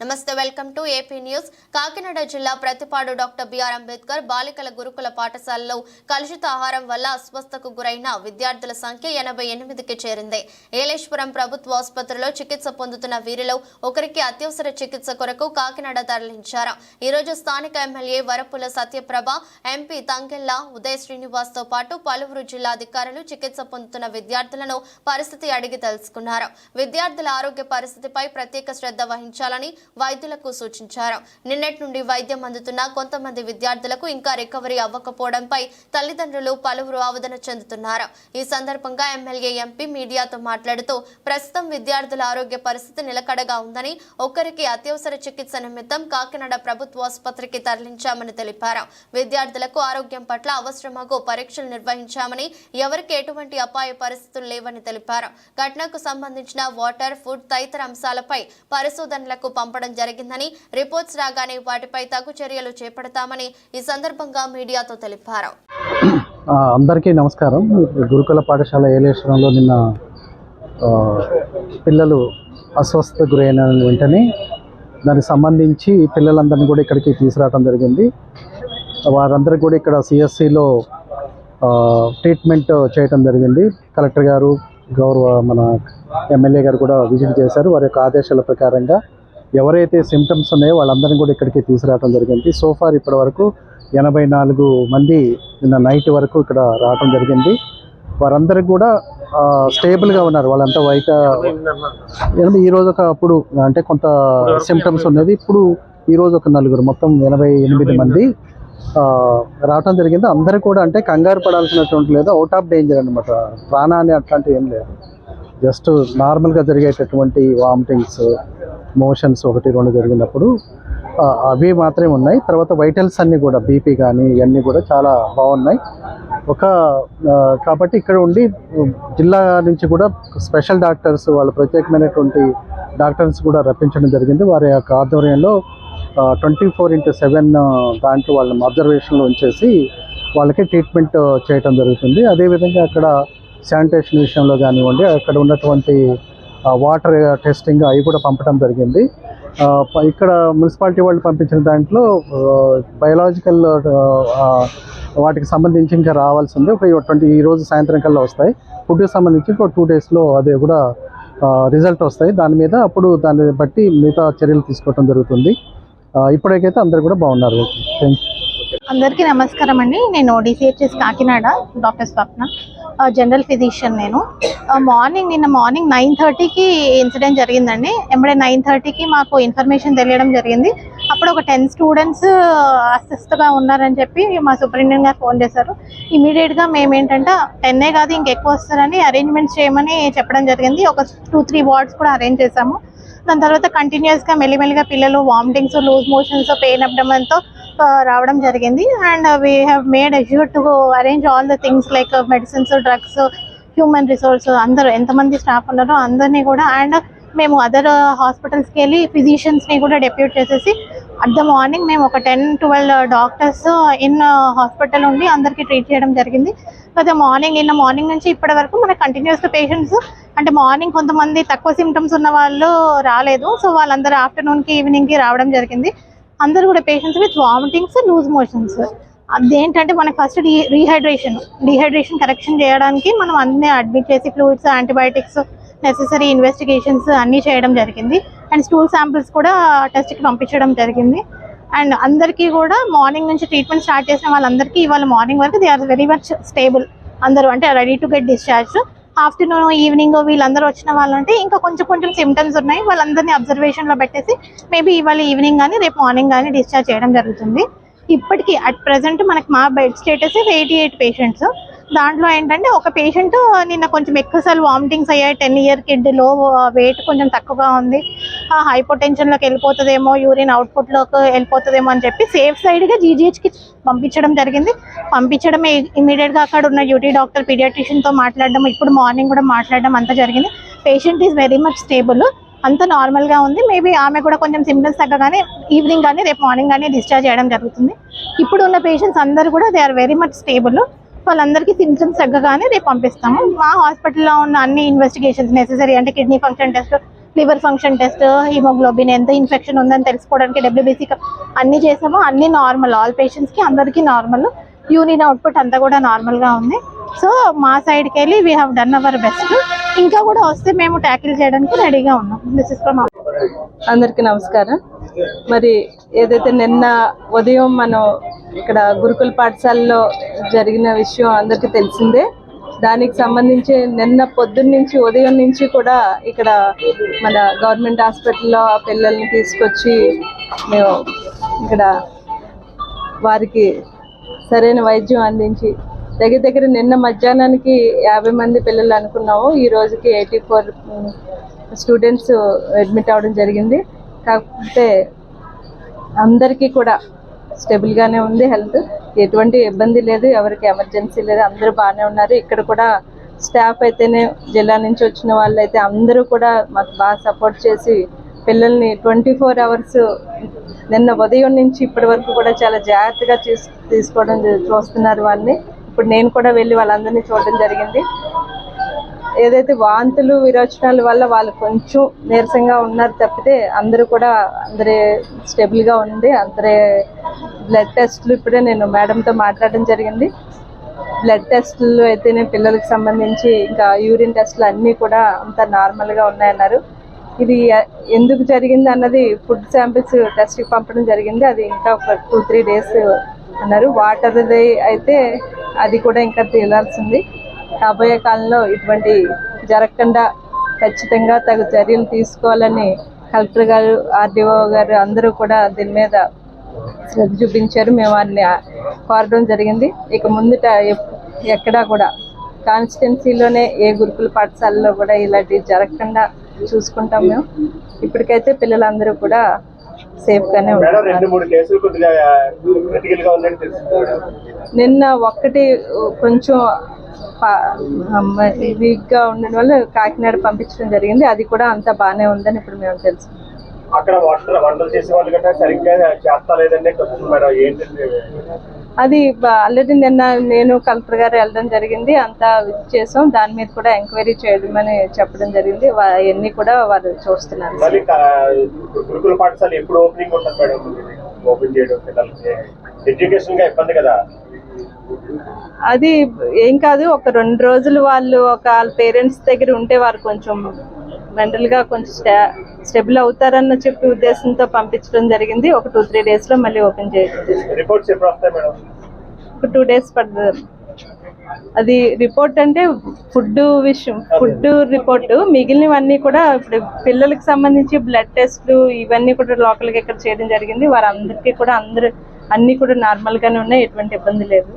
నమస్తే welcome to AP news. Kakinada జిల్లా Prathipadu doctor BR Ambedkar బాలికల గురుకుల పాఠశాలలో కలుషిత ఆహారం వల్ల అస్వస్థకు గురైన విద్యార్థుల సంఖ్య ఎనభై ఎనిమిదికి చేరింది. ఏలేశ్వరం ప్రభుత్వ ఆసుపత్రిలో చికిత్స పొందుతున్న వీరిలో ఒకరికి అత్యవసర చికిత్స కొరకు కాకినాడ తరలించారు. ఈరోజు స్థానిక ఎమ్మెల్యే వరపుల సత్యప్రభ ఎంపీ తంగెల్ల ఉదయ్ శ్రీనివాస్తో పాటు పలువురు జిల్లాధికారులు చికిత్స పొందుతున్న విద్యార్థులను పరిస్థితి అడిగి తెలుసుకున్నారు. విద్యార్థుల ఆరోగ్య పరిస్థితిపై ప్రత్యేక శ్రద్ధ వహించాలని వైద్యులకు సూచించారు. నిన్నటి నుండి వైద్యం అందుతున్న కొంతమంది విద్యార్థులకు ఇంకా రికవరీ అవ్వకపోవడంపై తల్లిదండ్రులు పలువురు ఆవేదన చెందుతున్నారు. ఈ సందర్భంగా ఎమ్మెల్యే ఎంపీ మీడియాతో మాట్లాడుతూ ప్రస్తుతం విద్యార్థుల ఆరోగ్య పరిస్థితి నిలకడగా ఉందని ఒకరికి అత్యవసర చికిత్స నిమిత్తం కాకినాడ ప్రభుత్వ ఆసుపత్రికి తరలించామని తెలిపారు. విద్యార్థులకు ఆరోగ్యం పట్ల అవసరమగు పరీక్షలు నిర్వహించామని ఎవరికి ఎటువంటి అపాయ పరిస్థితులు లేవని తెలిపారు. ఘటనకు సంబంధించిన వాటర్ ఫుడ్ తదితర అంశాలపై పరిశోధనలకు పంపడం జరిగిందని రిపోర్ట్స్ రాగానే వాటిపై తగు చర్యలు చేపడతామని ఈ సందర్భంగా మీడియాతో తెలిపారు. అందరికీ నమస్కారం. గురుకుల పాఠశాల ఏలేశ్వరంలో నిన్న పిల్లలు అస్వస్థ గురైన వెంటనే దానికి సంబంధించి పిల్లలందరినీ కూడా ఇక్కడికి తీసుకురావడం జరిగింది. వారందరికీ కూడా ఇక్కడ సిఎస్సిలో ట్రీట్మెంట్ చేయటం జరిగింది. కలెక్టర్ గారు గౌరవ మన ఎమ్మెల్యే గారు కూడా విజిట్ చేశారు. వారి యొక్క ఆదేశాల ప్రకారంగా ఎవరైతే సిమ్టమ్స్ ఉన్నాయో వాళ్ళందరినీ కూడా ఇక్కడికి తీసుకురావడం జరిగింది. సోఫార్ ఇప్పటి వరకు ఎనభై నాలుగు మంది నిన్న నైట్ వరకు ఇక్కడ రావడం జరిగింది. వారందరికీ కూడా స్టేబుల్గా ఉన్నారు. వాళ్ళంతా బయట ఎనభై ఈ రోజు ఒక అప్పుడు అంటే కొంత సిమ్టమ్స్ ఉన్నది. ఇప్పుడు ఈ రోజు ఒక నలుగురు మొత్తం ఎనభై ఎనిమిది మంది ఆ, రావటం జరిగింది. అందరూ కూడా అంటే కంగారు పడాల్సినటువంటి లేదు అవుట్ ఆఫ్ డేంజర్ అనమాట ప్రాణాన్ని అట్లాంటివి ఏం లేదు. జస్ట్ నార్మల్గా జరిగేటటువంటి వామిటింగ్స్ మోషన్స్ ఒకటి రెండు జరిగినప్పుడు అవి మాత్రమే ఉన్నాయి. తర్వాత వైటల్స్ అన్నీ కూడా బీపీ కానీ ఇవన్నీ కూడా చాలా బాగున్నాయి. ఒక కాబట్టి ఇక్కడ ఉండి జిల్లా నుంచి కూడా స్పెషల్ డాక్టర్స్ వాళ్ళ ప్రత్యేకమైనటువంటి డాక్టర్స్ కూడా రప్పించడం జరిగింది. వారి యొక్క ఆధ్వర్యంలో ట్వంటీ ఫోర్ ఇంటూ సెవెన్ దాంట్లో వాళ్ళని అబ్జర్వేషన్లో ఉంచేసి వాళ్ళకి ట్రీట్మెంట్ చేయటం జరుగుతుంది. అదేవిధంగా అక్కడ శానిటేషన్ విషయంలో కానివ్వండి అక్కడ ఉన్నటువంటి వాటర్ టెస్టింగ్ అవి కూడా పంపడం జరిగింది. ఇక్కడ మున్సిపాలిటీ వాళ్ళు పంపించిన దాంట్లో బయలాజికల్ వాటికి సంబంధించి ఇంకా రావాల్సి ఉంది. ఒక ట్వంటీ ఈ రోజు సాయంత్రం కల్లా వస్తాయి. ఫుడ్కి సంబంధించి ఒక టూ డేస్లో అదే కూడా రిజల్ట్ వస్తాయి. దాని మీద అప్పుడు దాన్ని బట్టి మిగతా చర్యలు తీసుకోవడం జరుగుతుంది. ఇప్పటికైతే అందరు కూడా బాగున్నారు. థ్యాంక్ యూ అందరికీ నమస్కారం అండి. నేను DCHS Kakinada doctor Swapna general physician నేను. మార్నింగ్ నిన్న మార్నింగ్ నైన్ థర్టీకి ఇన్సిడెంట్ జరిగిందండి. ఎంబడే నైన్ థర్టీకి మాకు ఇన్ఫర్మేషన్ తెలియడం జరిగింది. అప్పుడు ఒక టెన్ స్టూడెంట్స్ అస్వస్థగా ఉన్నారని చెప్పి మా సూపరింటెండెంట్ గారు ఫోన్ చేశారు. ఇమీడియట్గా మేము ఏంటంటే టెన్నే కాదు ఇంకెక్కువ వస్తారని అరేంజ్మెంట్స్ చేయమని చెప్పడం జరిగింది. ఒక టూ త్రీ వార్డ్స్ కూడా అరేంజ్ చేశాము. దాని తర్వాత కంటిన్యూస్గా మెల్లిమెల్లిగా పిల్లలు వామిటింగ్స్ లూజ్ మోషన్స్ పెయిన్ అబ్డమన్తో Uh, రావడం జరిగింది. And we have made assure to arrange all the things like medicines drugs human resource అందరూ ఎంతమంది స్టాఫ్ ఉన్నారో అందరినీ కూడా అండ్ మేము అదర్ హాస్పిటల్స్కి uh, వెళ్ళి ఫిజిషియన్స్ని కూడా డెప్యూట్ చేసేసి అట్ ద మార్నింగ్ మేము ఒక ten twelve doctors in hospital ఉండి అందరికీ ట్రీట్ చేయడం జరిగింది. అయితే మార్నింగ్ నిన్న మార్నింగ్ నుంచి ఇప్పటి వరకు మనకి కంటిన్యూస్గా పేషెంట్స్ అంటే మార్నింగ్ కొంతమంది తక్కువ సిమ్టమ్స్ ఉన్న వాళ్ళు రాలేదు. సో వాళ్ళందరూ ఆఫ్టర్నూన్కి ఈవినింగ్కి రావడం జరిగింది. అందరూ కూడా patients with vomitings loose motions అదేంటంటే మనకి first de rehydration dehydration correction చేయడానికి మనం అన్నీ అడ్మిట్ చేసి ఫ్లూయిడ్స్ యాంటీబయాటిక్స్ నెసెసరీ ఇన్వెస్టిగేషన్స్ అన్నీ చేయడం జరిగింది. అండ్ స్టూల్ శాంపిల్స్ కూడా టెస్ట్కి పంపించడం జరిగింది. అండ్ అందరికీ కూడా మార్నింగ్ నుంచి ట్రీట్మెంట్ స్టార్ట్ చేసిన వాళ్ళందరికీ ఇవాళ మార్నింగ్ వరకు they are very much stable అందరూ అంటే ready to get discharge afternoon evening వీళ్ళందరూ వచ్చిన వాళ్ళంటే ఇంకా కొంచెం కొంచెం సిమ్టమ్స్ ఉన్నాయి. వాళ్ళందరినీ అబ్జర్వేషన్లో పెట్టేసి మేబీ ఇవాళ ఈవినింగ్ కానీ రేపు మార్నింగ్ కానీ డిశ్చార్జ్ చేయడం జరుగుతుంది. ఇప్పటికీ అట్ ప్రెసెంట్ మనకి మా bed status eighty eight patients దాంట్లో ఏంటంటే ఒక పేషెంట్ నిన్న కొంచెం ఎక్కువసార్లు వామిటింగ్స్ అయ్యాయి. టెన్ ఇయర్ కిడ్లో వెయిట్ కొంచెం తక్కువగా ఉంది. హైపో టెన్షన్లోకి వెళ్ళిపోతుందేమో యూరిన్ అవుట్పుట్లోకి వెళ్ళిపోతుందేమో అని చెప్పి సేఫ్ సైడ్గా జీజీహెచ్కి పంపించడం జరిగింది. పంపించడం ఇమీడియట్గా అక్కడ ఉన్న డ్యూటీ డాక్టర్ పీడియాట్రిషియన్తో మాట్లాడడం ఇప్పుడు మార్నింగ్ కూడా మాట్లాడడం అంతా జరిగింది. Patient is very much stable అంత నార్మల్గా ఉంది. మేబీ ఆమె కూడా కొంచెం సిమ్టమ్స్ తగ్గగానే ఈవినింగ్ కానీ రేపు మార్నింగ్ కానీ డిశ్చార్జ్ చేయడం జరుగుతుంది. ఇప్పుడు ఉన్న పేషెంట్స్ అందరూ కూడా they are very much stable వాళ్ళందరికీ సిమ్టమ్స్ తగ్గగానే రేపు పంపిస్తాము. మా హాస్పిటల్లో ఉన్న అన్ని ఇన్వెస్టిగేషన్స్ నెసెసరీ అంటే kidney function test liver function test haemoglobin ఎంత ఇన్ఫెక్షన్ ఉందని తెలుసుకోవడానికి డబ్ల్యూబీసీ అన్ని చేసాము. అన్ని నార్మల్ ఆల్ పేషెంట్స్కి అందరికీ నార్మల్ యూరిన్ అవుట్పుట్ అంతా కూడా నార్మల్గా ఉంది. సో మా సైడ్కి వెళ్ళి we have done our best ఇంకా కూడా వస్తే మేము ట్యాకిల్ చేయడానికి రెడీగా ఉన్నాం. దిస్ ఇస్ ఫ్రమ్ అందరికీ నమస్కారం. మరి ఏదైతే నిన్న ఉదయం మనం ఇక్కడ గురుకుల పాఠశాలలో జరిగిన విషయం అందరికీ తెలిసిందే. దానికి సంబంధించి నిన్న పొద్దున్న నుంచి ఉదయం నుంచి కూడా ఇక్కడ మన గవర్నమెంట్ హాస్పిటల్లో ఆ పిల్లల్ని తీసుకొచ్చి మేము ఇక్కడ వారికి సరైన వైద్యం అందించి దగ్గర దగ్గర నిన్న మధ్యాహ్నానికి యాభై మంది పిల్లలు అనుకున్నాము. ఈ రోజుకి ఎయిటీ ఫోర్ స్టూడెంట్స్ అడ్మిట్ అవ్వడం జరిగింది. కాకపోతే అందరికీ కూడా స్టెబుల్గానే ఉంది హెల్త్. ఎటువంటి ఇబ్బంది లేదు ఎవరికి ఎమర్జెన్సీ లేదు అందరూ బాగానే ఉన్నారు. ఇక్కడ కూడా స్టాఫ్ అయితేనే జిల్లా నుంచి వచ్చిన వాళ్ళు అయితే అందరూ కూడా మాకు బాగా సపోర్ట్ చేసి పిల్లల్ని ట్వంటీ ఫోర్ అవర్స్ నిన్న ఉదయం నుంచి ఇప్పటి వరకు కూడా చాలా జాగ్రత్తగా తీసుకోవడం చూస్తున్నారు వాళ్ళని. ఇప్పుడు నేను కూడా వెళ్ళి వాళ్ళందరినీ చూడడం జరిగింది. ఏదైతే వాంతులు విరోచనాల వల్ల వాళ్ళు కొంచెం నీరసంగా ఉన్నారు తప్పితే అందరూ కూడా అందరే స్టెబుల్గా ఉంది అందరే బ్లడ్ టెస్ట్లు ఇప్పుడే నేను మేడంతో మాట్లాడడం జరిగింది. బ్లడ్ టెస్టులు అయితేనే పిల్లలకు సంబంధించి ఇంకా యూరిన్ టెస్ట్లు అన్నీ కూడా అంత నార్మల్గా ఉన్నాయన్నారు. ఇది ఎందుకు జరిగింది అన్నది ఫుడ్ శాంపిల్స్ టెస్ట్కి పంపడం జరిగింది. అది ఇంకా ఒక టూ త్రీ డేస్ అన్నారు. వాటర్ది అయితే అది కూడా ఇంకా తేలాల్సింది రాబోయే కాలంలో ఇటువంటి జరగకుండా ఖచ్చితంగా తగు చర్యలు తీసుకోవాలని కలెక్టర్ గారు ఆర్డీఓ గారు అందరూ కూడా దీని మీద శ్రద్ధ చూపించారు. మేము వారిని కోరడం జరిగింది. ఇక ముందుట ఎక్కడా కూడా కాన్స్టిట్యున్సీలోనే ఏ గురుకుల పాఠశాలలో కూడా ఇలాంటివి జరగకుండా చూసుకుంటాం మేము. ఇప్పటికైతే పిల్లలందరూ కూడా సేఫ్గానే ఉంటారు నిన్న ఒక్కటి కొంచెం వీక్గా ఉండడం వల్ల కాకినాడ పంపించడం జరిగింది. అది కూడా అంతా బాగానే ఉందని ఇప్పుడు మేము తెలుసు అక్కడ వంటలు చేసే వాళ్ళు సరిగ్గా మేడం. ఏంటండి? అది ఆల్రెడీ నిన్న నేను కలెక్టర్ గారు వెళ్ళడం జరిగింది. అంతా చేసాం. దాని మీద కూడా ఎంక్వైరీ చేయడమని చెప్పడం జరిగింది. అవన్నీ కూడా వారు చూస్తున్నారు. మళ్ళీ కా- గురుకుల పాఠశాల ఎప్పుడు ఓపెనింగ్ ఉంటుంది మేడం? ఓపెన్ చేయడం పిల్లలకి. ఎడ్యుకేషన్గా ఇబ్బంది కదా. అది ఏం కాదు ఒక రెండు రోజులు వాళ్ళు ఒక వాళ్ళ పేరెంట్స్ దగ్గర ఉంటే వారు కొంచెం మెంటల్గా కొంచెం స్టా స్టెబుల్ అవుతారన్న చెప్పి ఉద్దేశంతో పంపించడం జరిగింది. ఒక టూ త్రీ డేస్లో మళ్ళీ ఓపెన్ మేడం? ఒక టూ డేస్ పడుతుంది. అది రిపోర్ట్ అంటే ఫుడ్ విషయం ఫుడ్ రిపోర్ట్. మిగిలినవన్నీ కూడా ఇప్పుడు పిల్లలకి సంబంధించి బ్లడ్ టెస్ట్లు ఇవన్నీ కూడా లోకల్గా ఇక్కడ చేయడం జరిగింది. వారందరికీ కూడా అందరూ అన్నీ కూడా నార్మల్గానే ఉన్నాయి ఎటువంటి ఇబ్బంది లేదు.